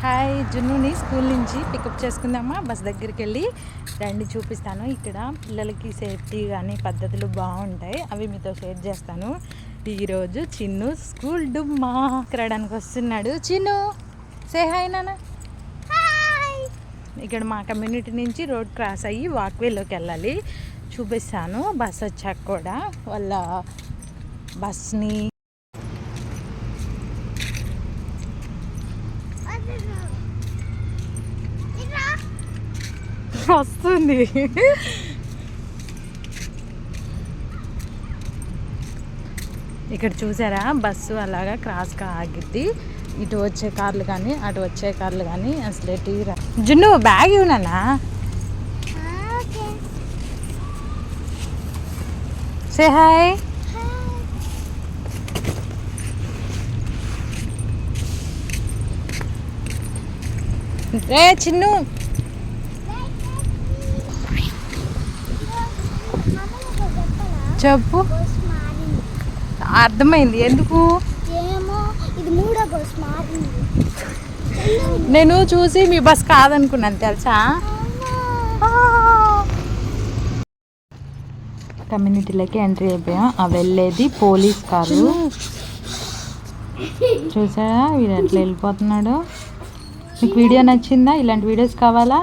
Hi జున్నుని school నుంచి pickup చేసుకుందామా? బస్ దగ్గరికి వెళ్ళి రండి చూపిస్తాను. ఇక్కడ పిల్లలకి సేఫ్టీ కానీ పద్ధతులు బాగుంటాయి. అవి మీతో షేర్ చేస్తాను. ఈరోజు చిన్ను స్కూల్ డుమ్మా రావడానికి వస్తున్నాడు. చిన్ను సే హాయ్ నాన్న. ఇక్కడ మా కమ్యూనిటీ నుంచి రోడ్ క్రాస్ అయ్యి వాక్వేలోకి వెళ్ళాలి. చూపిస్తాను బస్ వచ్చాక కూడా వాళ్ళ బస్ని వస్తుంది ఇక్కడ చూసారా? బస్సు అలాగా క్రాస్గా ఆగిద్ది. ఇటు వచ్చే కార్లు కానీ అటు వచ్చే కార్లు కానీ అసలు ఎటు రా జున్ను బ్యాగ్ ఇవ్వనా సే హాయ్ రే చిన్ను. చెప్పు. అర్థమైంది. ఎందుకు? నేను చూసి మీ బస్ కాదనుకున్నాను తెలుసా? కమ్యూనిటీలోకి ఎంట్రీ అయిపోయాం. ఆ వెళ్ళేది పోలీస్ కారు. చూసారా? వీడు ఎట్లా వెళ్ళిపోతున్నాడు? మీకు వీడియో నచ్చిందా? ఇలాంటి వీడియోస్ కావాలా?